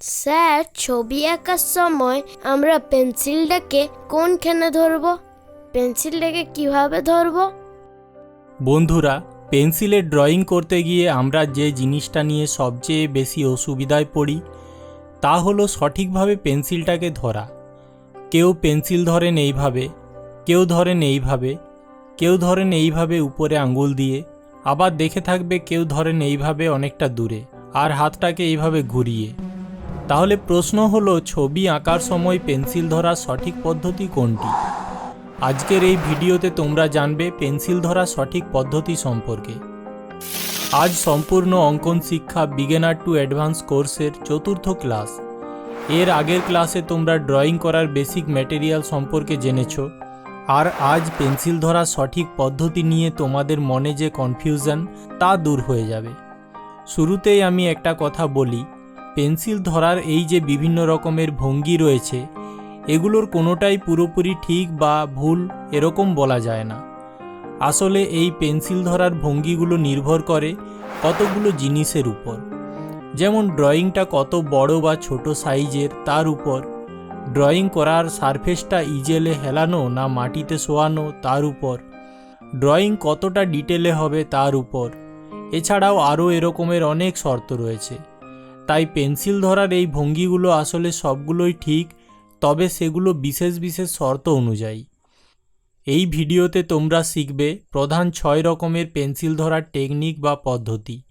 Sir, ছবি আঁকার সময় আমরা পেন্সিলটাকে কোনখানে ধরবো? পেন্সিলটাকে কীভাবে ধরবো? বন্ধুরা পেন্সিলে ড্রয়িং করতে গিয়ে আমরা যে জিনিসটা নিয়ে সবচেয়ে বেশি অসুবিধায় পড়ি, তা হলো সঠিকভাবে পেন্সিলটাকে ধরা। কেউ পেন্সিল ধরেন এইভাবে, কেউ ধরেন এইভাবে, কেউ ধরেন এইভাবে উপরে আঙ্গুল দিয়ে, আবার দেখে থাকবে কেউ ধরেন এইভাবে অনেকটা দূরে, আর হাতটাকে এইভাবে ঘুরিয়ে। তাহলে প্রশ্ন হলো, ছবি আঁকার সময় পেন্সিল ধরার সঠিক পদ্ধতি কোনটি? আজকের এই ভিডিওতে তোমরা জানবে পেন্সিল ধরার সঠিক পদ্ধতি সম্পর্কে। আজ সম্পূর্ণ অঙ্কন শিক্ষা বিগেনার টু অ্যাডভান্স কোর্সের চতুর্থ ক্লাস এর আগের ক্লাসে তোমরা ড্রয়িং করার বেসিক ম্যাটেরিয়াল সম্পর্কে জেনেছো। আর আজ পেন্সিল ধরার সঠিক পদ্ধতি নিয়ে তোমাদের মনে যে কনফিউশন তা দূর হয়ে যাবে। শুরুতেই আমি একটা কথা বলি পেন্সিল ধরার এই যে বিভিন্ন রকমের ভঙ্গি রয়েছে, এগুলোর কোনোটাই পুরোপুরি ঠিক বা ভুল এরকম বলা যায় না। আসলে এই পেন্সিল ধরার ভঙ্গিগুলো নির্ভর করে কতগুলো জিনিসের উপর। যেমন ড্রয়িংটা কত বড় বা ছোট সাইজের তার উপর, ড্রয়িং করার সারফেসটা ইজেলে হেলানো না মাটিতে শোয়ানো তার উপর, ড্রয়িং কতটা ডিটেলে হবে তার উপর। এছাড়াও আরও এরকমের অনেক শর্ত রয়েছে। তাই পেন্সিল ধরার এই ভঙ্গিগুলো আসলে সবগুলোই ঠিক, তবে সেগুলো বিশেষ বিশেষ শর্ত অনুযায়ী। এই ভিডিওতে তোমরা শিখবে প্রধান ছয় রকমের পেন্সিল ধরার টেকনিক বা পদ্ধতি।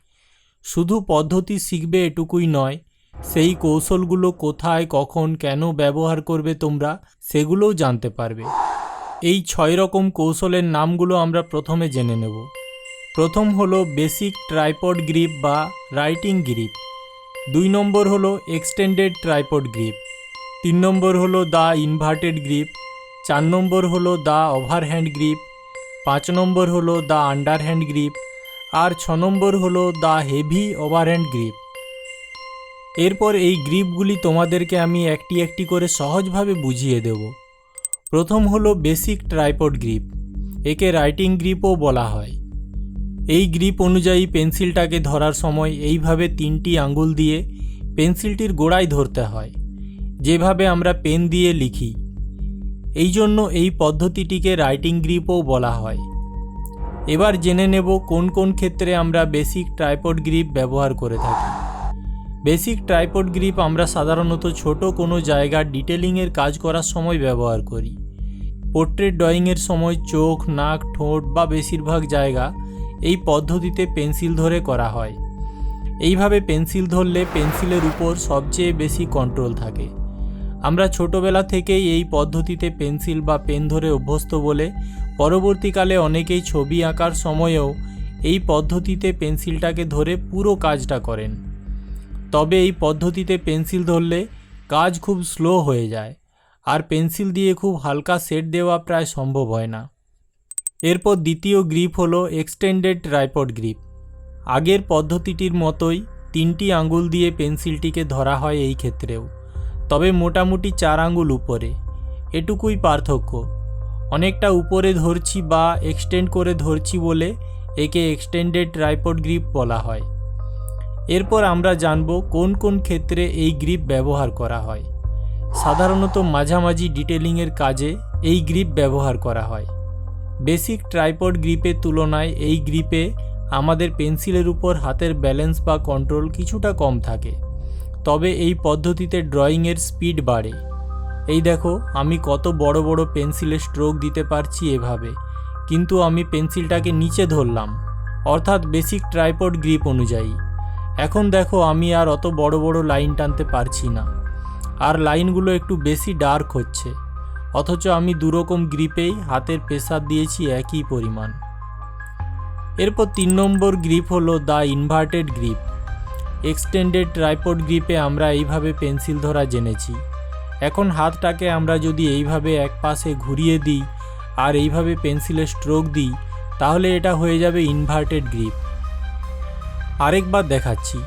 শুধু পদ্ধতি শিখবে এটুকুই নয়, সেই কৌশলগুলো কোথায়, কখন, কেন ব্যবহার করবে তোমরা, সেগুলোও জানতে পারবে। এই ছয় রকম কৌশলের নামগুলো আমরা প্রথমে জেনে নেব। প্রথম হলো বেসিক ট্রাইপড গ্রিপ বা রাইটিং গ্রিপ। দুই নম্বর হলো এক্সটেন্ডেড ট্রাইপড গ্রিপ তিন নম্বর হলো দ্য ইনভার্টেড গ্রিপ চার নম্বর হলো দ্য ওভারহ্যান্ড গ্রিপ পাঁচ নম্বর হলো দ্য আন্ডারহ্যান্ড গ্রিপ আর ছ নম্বর হলো দ্য হেভি ওভারহ্যান্ড গ্রিপ এরপর এই গ্রিপগুলি তোমাদেরকে আমি একটি একটি করে সহজভাবে বুঝিয়ে দেব। প্রথম হলো বেসিক ট্রাইপড গ্রিপ একে রাইটিং গ্রিপও বলা হয়। এই গ্রিপ অনুযায়ী পেন্সিলটাকে ধরার সময় এইভাবে তিনটি আঙ্গুল দিয়ে পেন্সিলটির গোড়ায় ধরতে হয়, যেভাবে আমরা পেন দিয়ে লিখি। এই জন্য এই পদ্ধতিটিকে রাইটিং গ্রিপও বলা হয়। এবার জেনে নেব কোন কোন ক্ষেত্রে আমরা বেসিক ট্রাইপড গ্রিপ ব্যবহার করে থাকি। বেসিক ট্রাইপড গ্রিপ আমরা সাধারণত ছোট কোনো জায়গার ডিটেলিংয়ের কাজ করার সময় ব্যবহার করি। পোর্ট্রেট ড্রয়িংয়ের সময় চোখ, নাক, ঠোঁট বা বেশিরভাগ জায়গা এই পদ্ধতিতে পেন্সিল ধরে করা হয়। এইভাবে পেন্সিল ধরলে পেন্সিলের উপর সবচেয়ে বেশি কন্ট্রোল থাকে। আমরা ছোটবেলা থেকেই এই পদ্ধতিতে পেন্সিল বা পেন ধরে অভ্যস্ত বলে পরবর্তীকালে অনেকেই ছবি আঁকার সময়েও এই পদ্ধতিতে পেন্সিলটাকে ধরে পুরো কাজটা করেন। তবে এই পদ্ধতিতে পেন্সিল ধরলে কাজ খুব স্লো হয়ে যায়। আর পেন্সিল দিয়ে খুব হালকা সেট দেওয়া প্রায় সম্ভব হয় না। এরপর দ্বিতীয় গ্রিপ হলো এক্সটেন্ডেড ট্রাইপড গ্রিপ আগের পদ্ধতিটির মতোই তিনটি আঙ্গুল দিয়ে পেন্সিলটিকে ধরা হয় এই ক্ষেত্রেও, তবে মোটামুটি চার আঙ্গুল উপরে। এটুকুই পার্থক্য। অনেকটা উপরে ধরছি বা এক্সটেন্ড করে ধরছি বলে একে এক্সটেন্ডেড ট্রাইপড গ্রিপ বলা হয়। এরপর আমরা জানব কোন কোন ক্ষেত্রে এই গ্রিপ ব্যবহার করা হয়। সাধারণত মাঝামাঝি ডিটেলিংয়ের কাজে এই গ্রিপ ব্যবহার করা হয়। বেসিক ট্রাইপড গ্রিপের তুলনায় এই গ্রিপে আমাদের পেন্সিলের উপর হাতের ব্যালেন্স বা কন্ট্রোল কিছুটা কম থাকে। তবে এই পদ্ধতিতে ড্রয়িংয়ের স্পিড বাড়ে। এই দেখো, আমি কত বড় বড় পেন্সিলের স্ট্রোক দিতে পারছি এভাবে। কিন্তু আমি পেন্সিলটাকে নিচে ধরলাম, অর্থাৎ বেসিক ট্রাইপড গ্রিপ অনুযায়ী। এখন দেখো, আমি আর অত বড় বড় লাইন টানতে পারছি না। আর লাইনগুলো একটু বেশি ডার্ক হচ্ছে। অথচ আমি দুরকম গ্রিপেই হাতের প্রেসার দিয়েছি একই পরিমাণ। এরপর তিন নম্বর গ্রিপ হলো the inverted grip. Extended tripod গ্রিপে আমরা এইভাবে পেন্সিল ধরা জেনেছি। এখন হাতটাকে আমরা যদি এইভাবে এক পাশে ঘুরিয়ে দিই আর এইভাবে পেন্সিলের স্ট্রোক দিই, তাহলে এটা হয়ে যাবে ইনভার্টেড গ্রিপ। আরেকবার দেখাচ্ছি।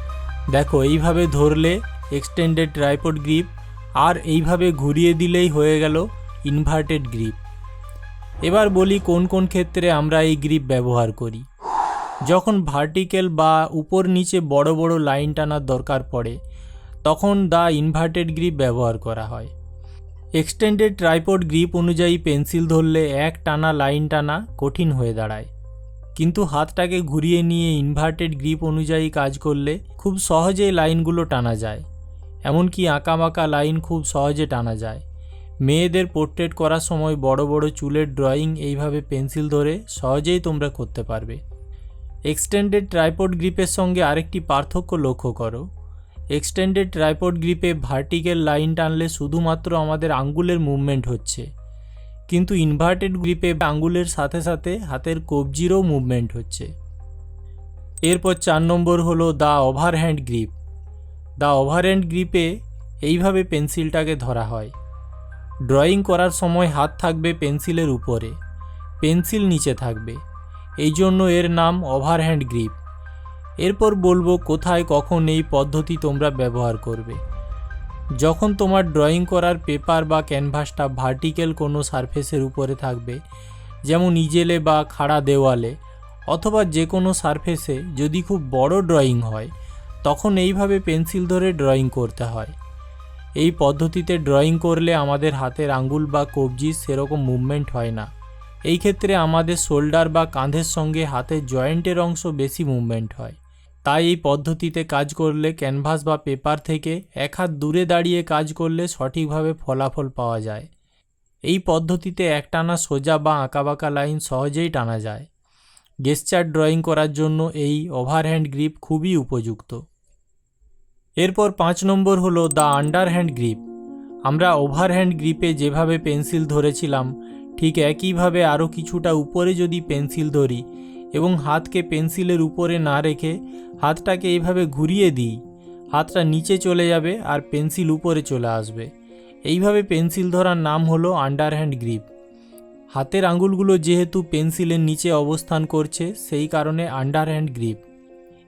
দেখো, এইভাবে ধরলে এক্সটেন্ডেড ট্রাইপড গ্রিপ আর এইভাবে ঘুরিয়ে দিলেই হয়ে গেল ইনভার্টেড গ্রিপ এবার বলি কোন কোন ক্ষেত্রে আমরা এই গ্রিপ ব্যবহার করি। যখন ভার্টিক্যাল বা উপর নিচে বড় বড় লাইন টানার দরকার পড়ে, তখন দা ইনভার্টেড গ্রিপ ব্যবহার করা হয়। এক্সটেন্ডেড ট্রাইপড গ্রিপ অনুযায়ী পেন্সিল ধরলে এক টানা লাইন টানা কঠিন হয়ে দাঁড়ায়। কিন্তু হাতটাকে ঘুরিয়ে নিয়ে ইনভার্টেড গ্রিপ অনুযায়ী কাজ করলে খুব সহজেই লাইনগুলো টানা যায়। এমনকি আঁকাবাঁকা লাইন খুব সহজে টানা যায়। মেয়েদের পোর্ট্রেট করার সময় বড় বড় চুলের ড্রয়িং এইভাবে পেন্সিল ধরে সহজেই তোমরা করতে পারবে। এক্সটেন্ডেড ট্রাইপড গ্রিপের সঙ্গে আরেকটি পার্থক্য লক্ষ্য করো। এক্সটেন্ডেড ট্রাইপড গ্রিপে ভার্টিক্যাল লাইন টানলে শুধুমাত্র আমাদের আঙ্গুলের মুভমেন্ট হচ্ছে। কিন্তু ইনভার্টেড গ্রিপে আঙ্গুলের সাথে সাথে হাতের কবজিরও মুভমেন্ট হচ্ছে। এরপর চার নম্বর হলো the overhand grip the overhand গ্রিপে এইভাবে পেন্সিলটাকে ধরা হয়। ড্রয়িং করার সময় হাত থাকবে পেন্সিলের উপরে, পেন্সিল নিচে থাকবে। এই জন্য এর নাম ওভারহ্যান্ড গ্রিপ এরপর বলব কোথায় কখন এই পদ্ধতি তোমরা ব্যবহার করবে। যখন তোমার ড্রয়িং করার পেপার বা ক্যানভাসটা ভার্টিক্যাল কোনো সারফেসের উপরে থাকবে, যেমন ইজেলে বা খাড়া দেওয়ালে, অথবা যে কোনো সারফেসে যদি খুব বড় ড্রয়িং হয়, তখন এইভাবে পেন্সিল ধরে ড্রয়িং করতে হয়। এই পদ্ধতিতে ড্রয়িং করলে আমাদের হাতের আঙ্গুল বা কবজির সেরকম মুভমেন্ট হয় না। এই ক্ষেত্রে আমাদের শোল্ডার বা কাঁধের সঙ্গে হাতের জয়েন্টের অংশ বেশি মুভমেন্ট হয়। তাই এই পদ্ধতিতে কাজ করলে ক্যানভাস বা পেপার থেকে এক হাত দূরে দাঁড়িয়ে কাজ করলে সঠিকভাবে ফলাফল পাওয়া যায়। এই পদ্ধতিতে একটানা সোজা বা আঁকাবাঁকা লাইন সহজেই টানা যায়। গেস্টার ড্রয়িং করার জন্য এই ওভারহ্যান্ড গ্রিপ খুবই উপযুক্ত। এরপর পাঁচ নম্বর হলো দ্য আন্ডারহ্যান্ড গ্রিপ। আমরা ওভারহ্যান্ড গ্রিপে যেভাবে পেন্সিল ধরেছিলাম, ঠিক একইভাবে আরও কিছুটা উপরে যদি পেন্সিল ধরি এবং হাতকে পেন্সিলের উপরে না রেখে হাতটাকে এইভাবে ঘুরিয়ে দিই, হাতটা নিচে চলে যাবে আর পেন্সিল উপরে চলে আসবে। এইভাবে পেন্সিল ধরার নাম হলো আন্ডারহ্যান্ড গ্রিপ। হাতের আঙুলগুলো যেহেতু পেন্সিলের নিচে অবস্থান করছে, সেই কারণে আন্ডারহ্যান্ড গ্রিপ।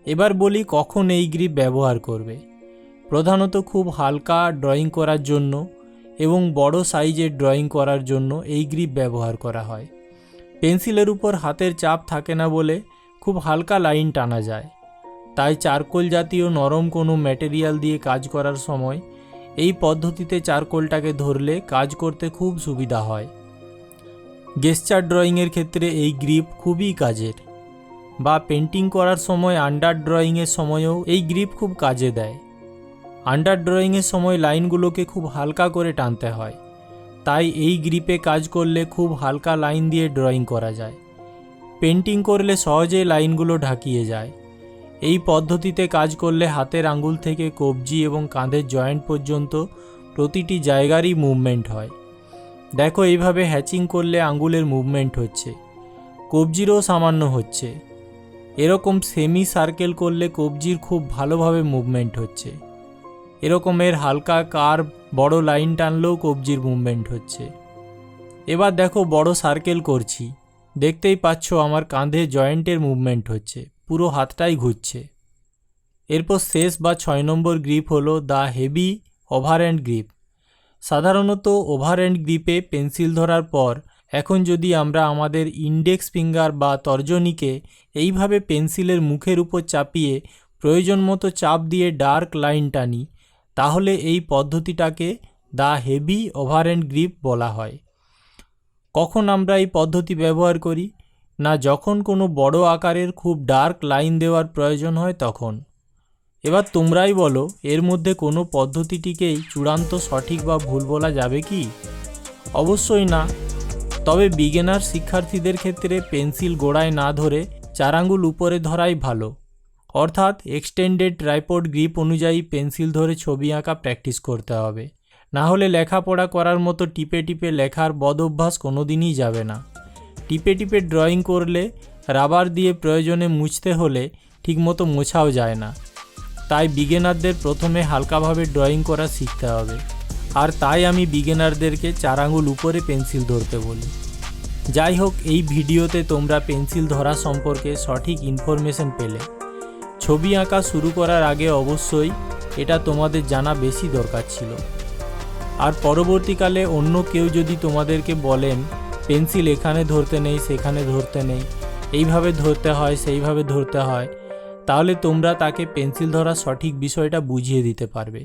এবার বলি কখন এই গ্রিপ ব্যবহার করবে। প্রধানত খুব হালকা ড্রয়িং করার জন্য এবং বড় সাইজের ড্রয়িং করার জন্য এই গ্রিপ ব্যবহার করা হয়। পেন্সিলের উপর হাতের চাপ থাকে না বলে খুব হালকা লাইন টানা যায়। তাই চারকোল জাতীয় নরম কোনো ম্যাটেরিয়াল দিয়ে কাজ করার সময় এই পদ্ধতিতে চারকোলটাকে ধরলে কাজ করতে খুব সুবিধা হয়। গেস্টার ড্রয়িংয়ের ক্ষেত্রে এই গ্রিপ খুবই কাজের বা পেন্টিং করার সময় আন্ডার ড্রয়িংয়ের সময়ও এই গ্রিপ খুব কাজে দেয়। আন্ডার ড্রয়িংয়ের সময় লাইনগুলোকে খুব হালকা করে টানতে হয়। তাই এই গ্রিপে কাজ করলে খুব হালকা লাইন দিয়ে ড্রয়িং করা যায়। পেন্টিং করলে সহজেই লাইনগুলো ঢাকিয়ে যায়। এই পদ্ধতিতে কাজ করলে হাতের আঙ্গুল থেকে কবজি এবং কাঁধের জয়েন্ট পর্যন্ত প্রতিটি জায়গারই মুভমেন্ট হয়। দেখো এইভাবে হ্যাচিং করলে আঙ্গুলের মুভমেন্ট হচ্ছে। কবজিরও সামান্য হচ্ছে। এরকম সেমি সার্কেল করলে কবজির খুব ভালোভাবে মুভমেন্ট হচ্ছে। এরকমের হালকা কার বড় লাইন টানলেও কবজির মুভমেন্ট হচ্ছে। এবার দেখো বড় সার্কেল করছি। দেখতেই পাচ্ছ আমার কাঁধে জয়েন্টের মুভমেন্ট হচ্ছে। পুরো হাতটাই ঘুরছে। এরপর শেষ বা ছয় নম্বর গ্রিপ হলো the heavy overhand grip সাধারণত ওভার অ্যান্ড গ্রিপে পেন্সিল ধরার পর, এখন যদি আমরা আমাদের ইন্ডেক্স ফিঙ্গার বা তর্জনীকে এইভাবে পেন্সিলের মুখের উপর চাপিয়ে প্রয়োজন মতো চাপ দিয়ে ডার্ক লাইন টানি তাহলে এই পদ্ধতিটাকে দ্য হেভি ওভারহ্যান্ড গ্রিপ বলা হয়। কখন আমরা এই পদ্ধতি ব্যবহার করি? না যখন কোনো বড় আকারের খুব ডার্ক লাইন দেওয়ার প্রয়োজন হয় তখন। এবার তোমরাই বলো, এর মধ্যে কোনো পদ্ধতিটিকেই চূড়ান্ত, সঠিক বা ভুল বলা যাবে কি? অবশ্যই না। তবে বিগেনার শিক্ষার্থীদের ক্ষেত্রে পেন্সিল গোড়ায় না ধরে চার আঙ্গুল উপরে ধরাই ভালো। অর্থাৎ এক্সটেন্ডেড ট্রাইপড গ্রিপ অনুযায়ী পেন্সিল ধরে ছবি আঁকা প্র্যাকটিস করতে হবে। না হলে লেখাপড়া করার মতো টিপে টিপে লেখার বদ অভ্যাস কোনো দিনই যাবে না। টিপে টিপে ড্রয়িং করলে রাবার দিয়ে প্রয়োজনে মুছতে হলে ঠিকমতো মোছাও যায় না। তাই বিগেনারদের প্রথমে হালকাভাবে ড্রয়িং করা শিখতে হবে। আর তাই আমি বিগেনারদেরকে চার আঙুল উপরে পেন্সিল ধরতে বলি। যাই হোক, এই ভিডিওতে তোমরা পেন্সিল ধরা সম্পর্কে সঠিক ইনফরমেশন পেলে। ছবি আঁকা শুরু করার আগে অবশ্যই এটা তোমাদের জানা বেশি দরকার ছিল। আর পরবর্তীকালে অন্য কেউ যদি তোমাদেরকে বলেন, পেন্সিল এখানে ধরতে নেই, সেখানে ধরতে নেই, এইভাবে ধরতে হয়, সেইভাবে ধরতে হয়, তাহলে তোমরা তাকে পেন্সিল ধরার সঠিক বিষয়টা বুঝিয়ে দিতে পারবে।